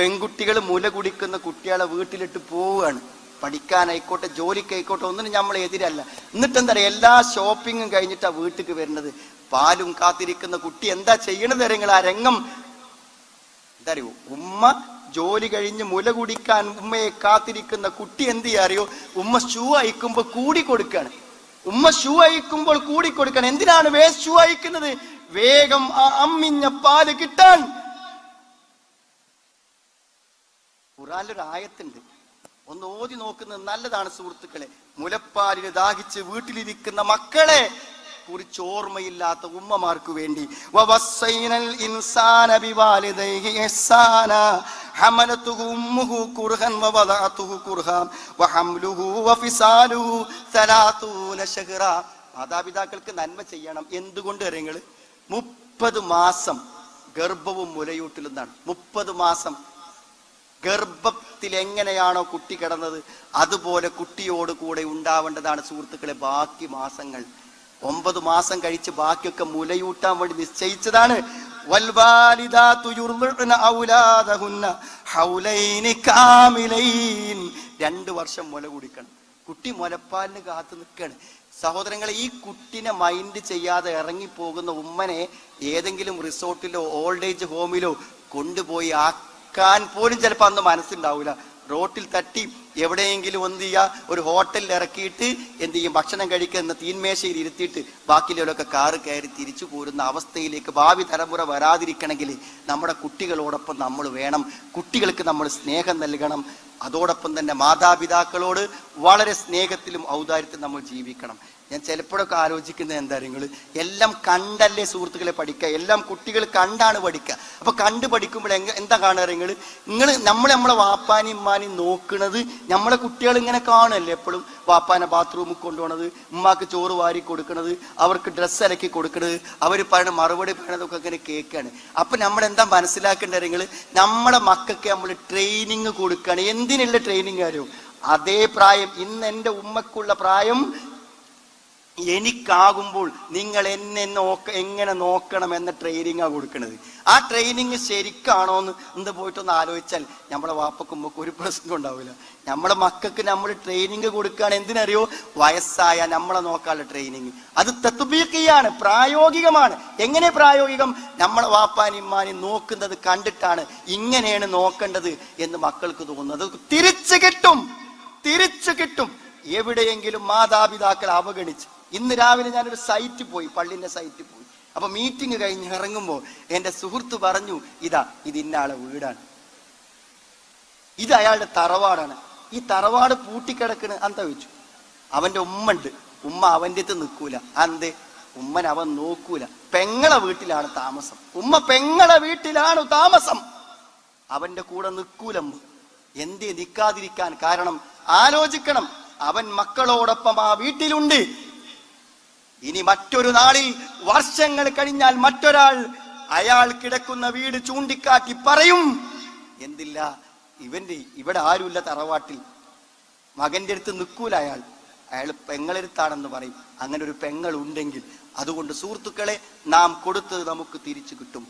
പെൺകുട്ടികൾ മുല കുടിക്കുന്ന കുട്ടികളെ വീട്ടിലിട്ട് പോവുകയാണ്. പഠിക്കാനായിക്കോട്ടെ ജോലിക്കായിക്കോട്ടെ ഒന്നിനും നമ്മൾ എതിരല്ല. എന്നിട്ട് എന്താ പറയുക എല്ലാ ഷോപ്പിങ്ങും കഴിഞ്ഞിട്ടാ വീട്ടിലേക്ക് വരുന്നത്. പാലും കാത്തിരിക്കുന്ന കുട്ടി എന്താ ചെയ്യണത് അറിയങ്ങൾ ആ രംഗം. എന്താ അറിയോ ഉമ്മ ജോലി കഴിഞ്ഞ് മുല കുടിക്കാൻ ഉമ്മയെ കാത്തിരിക്കുന്ന കുട്ടി എന്ത് അറിയോ? ഉമ്മ ഷൂ അയക്കുമ്പോൾ കൂടി കൊടുക്കുകയാണ് ഉമ്മ ഷൂ അയക്കുമ്പോൾ കൂടി കൊടുക്കണം. എന്തിനാണ് വേ ഷൂ അയക്കുന്നത് വേഗം ആ അമ്മിഞ്ഞ പാൽ കിട്ടാൻ. ഖുറാനിലൊരു ആയത്തുണ്ട് ഒന്ന് ഓതി നോക്കുന്നത് നല്ലതാണ് സുഹൃത്തുക്കളെ. മുലപ്പാലിന് ദാഹിച്ച് വീട്ടിലിരിക്കുന്ന മക്കളെ കുറിച്ച് ഓർമ്മയില്ലാത്ത ഉമ്മമാർക്ക് വേണ്ടി. മാതാപിതാക്കൾക്ക് നന്മ ചെയ്യണം. എന്തുകൊണ്ട് നിങ്ങൾ മുപ്പത് മാസം ഗർഭവും മുലയൂട്ടിലും എന്നാണ്. മുപ്പത് മാസം ഗർഭത്തിൽ എങ്ങനെയാണോ കുട്ടി കിടന്നത് അതുപോലെ കുട്ടിയോട് കൂടെ ഉണ്ടാവേണ്ടതാണ് സുഹൃത്തുക്കളെ ബാക്കി മാസങ്ങൾ. ഒമ്പത് മാസം കഴിച്ച് ബാക്കിയൊക്കെ മുലയൂട്ടാൻ വേണ്ടി നിശ്ചയിച്ചതാണ്. രണ്ടു വർഷം മുല കുടിക്കണം. കുട്ടി മുലപ്പാലിന് കാത്തു നിൽക്കുകയാണ് സഹോദരങ്ങളെ ഈ കുട്ടിനെ മൈൻഡ് ചെയ്യാതെ ഇറങ്ങി പോകുന്ന ഉമ്മനെ ഏതെങ്കിലും റിസോർട്ടിലോ ഓൾഡ് ഏജ് ഹോമിലോ കൊണ്ടുപോയി ആക്കാൻ പോലും ചിലപ്പോൾ അന്ന് മനസ്സുണ്ടാവില്ല റോട്ടിൽ തട്ടി എവിടെയെങ്കിലും എന്ത് ചെയ്യുക ഒരു ഹോട്ടലിൽ ഇറക്കിയിട്ട് എന്ത് ചെയ്യും? ഭക്ഷണം കഴിക്കുന്ന തീന്മേശയിൽ ഇരുത്തിയിട്ട് ബാക്കിയുള്ളവരൊക്കെ കാറ് കയറി തിരിച്ചു പോരുന്ന അവസ്ഥയിലേക്ക് ഭാവി തലമുറ വരാതിരിക്കണമെങ്കിൽ നമ്മുടെ കുട്ടികളോടൊപ്പം നമ്മൾ വേണം. കുട്ടികൾക്ക് നമ്മൾ സ്നേഹം നൽകണം. അതോടൊപ്പം തന്നെ മാതാപിതാക്കളോട് വളരെ സ്നേഹത്തിലും ഔദാര്യത്തിലും നമ്മൾ ജീവിക്കണം. ഞാൻ ചിലപ്പോഴൊക്കെ ആലോചിക്കുന്നത് എന്താ നിങ്ങൾ എല്ലാം കണ്ടല്ലേ സുഹൃത്തുക്കളെ പഠിക്കുക. എല്ലാം കുട്ടികൾ കണ്ടാണ് പഠിക്കുക. അപ്പൊ കണ്ട് പഠിക്കുമ്പോൾ എന്താ കാണുക നിങ്ങൾ നിങ്ങൾ നമ്മൾ നമ്മളെ വാപ്പാനും ഉമ്മാനും നോക്കുന്നത് നമ്മളെ കുട്ടികൾ ഇങ്ങനെ കാണുമല്ലേ എപ്പോഴും? വാപ്പാനെ ബാത്റൂമിൽ കൊണ്ടുപോകണത് ഉമ്മാക്ക് ചോറ് വാരി കൊടുക്കണത് അവർക്ക് ഡ്രസ്സ് അലക്കി കൊടുക്കണത് അവർ പറയുന്ന മറുപടി പറയണതൊക്കെ ഇങ്ങനെ കേൾക്കാണ് അപ്പൊ നമ്മൾ എന്താ മനസ്സിലാക്കേണ്ടത് നിങ്ങൾ നമ്മളെ മക്കൾക്ക് നമ്മൾ ട്രെയിനിങ് കൊടുക്കുകയാണ്. എന്തിനുള്ള ട്രെയിനിങ് കാര്യം? അതേ പ്രായം ഇന്ന് എന്റെ ഉമ്മക്കുള്ള പ്രായം എനിക്കാകുമ്പോൾ നിങ്ങൾ എന്നെ നോക്ക എങ്ങനെ നോക്കണം എന്ന ട്രെയിനിങ് ആണ് കൊടുക്കുന്നത് ആ ട്രെയിനിങ് ശരിക്കാണോ എന്ന് എന്ത് പോയിട്ടൊന്ന് ആലോചിച്ചാൽ നമ്മളെ വാപ്പക്കുമ്പൊക്കെ ഒരു പ്രശ്നം ഉണ്ടാവില്ല. നമ്മളെ മക്കൾക്ക് നമ്മൾ ട്രെയിനിങ് കൊടുക്കുകയാണ് എന്തിനറിയോ? വയസ്സായ നമ്മളെ നോക്കാനുള്ള ട്രെയിനിങ് അത് തത്വീക്കയാണ് പ്രായോഗികമാണ്. എങ്ങനെ പ്രായോഗികം? നമ്മളെ വാപ്പാനും ഇമ്മാനും നോക്കുന്നത് കണ്ടിട്ടാണ് ഇങ്ങനെയാണ് നോക്കേണ്ടത് എന്ന് മക്കൾക്ക് തോന്നുന്നത്. തിരിച്ചു കിട്ടും തിരിച്ചു കിട്ടും. എവിടെയെങ്കിലും മാതാപിതാക്കൾ അവഗണിച്ച് ഇന്ന് രാവിലെ ഞാനൊരു സൈറ്റിൽ പോയി പള്ളിന്റെ സൈറ്റിൽ പോയി. അപ്പൊ മീറ്റിംഗ് കഴിഞ്ഞ് ഇറങ്ങുമ്പോൾ എന്റെ സുഹൃത്ത് പറഞ്ഞു ഇതാ ഇത് ഇന്നാളെ വീടാണ്. ഇത് അയാളുടെ തറവാടാണ്. ഈ തറവാട് പൂട്ടിക്കിടക്കണ്. എന്താ വെച്ചു അവന്റെ ഉമ്മണ്ട് ഉമ്മ അവന്റെ അടുത്ത് നിൽക്കൂല. അന്തേ ഉമ്മൻ അവൻ നോക്കൂല. പെങ്ങളെ വീട്ടിലാണ് താമസം. ഉമ്മ പെങ്ങളെ വീട്ടിലാണ് താമസം. അവന്റെ കൂടെ നിൽക്കൂലമ്മ എന്തേ നിൽക്കാതിരിക്കാൻ കാരണം? ആലോചിക്കണം. അവൻ മക്കളോടൊപ്പം ആ വീട്ടിലുണ്ട്. ഇനി മറ്റൊരു നാളിൽ വർഷങ്ങൾ കഴിഞ്ഞാൽ മറ്റൊരാൾ അയാൾ കിടക്കുന്ന വീട് ചൂണ്ടിക്കാട്ടി പറയും എന്തില്ല ഇവന്റെ ഇവിടെ ആരുമില്ല തറവാട്ടിൽ. മകന്റെ അടുത്ത് നിൽക്കൂല അയാൾ. അയാൾ പെങ്ങളെടുത്താണെന്ന് പറയും. അങ്ങനെ ഒരു പെങ്ങൾ ഉണ്ടെങ്കിൽ അതുകൊണ്ട് സുഹൃത്തുക്കളെ നാം കൊടുത്തത് നമുക്ക് തിരിച്ചു കിട്ടും.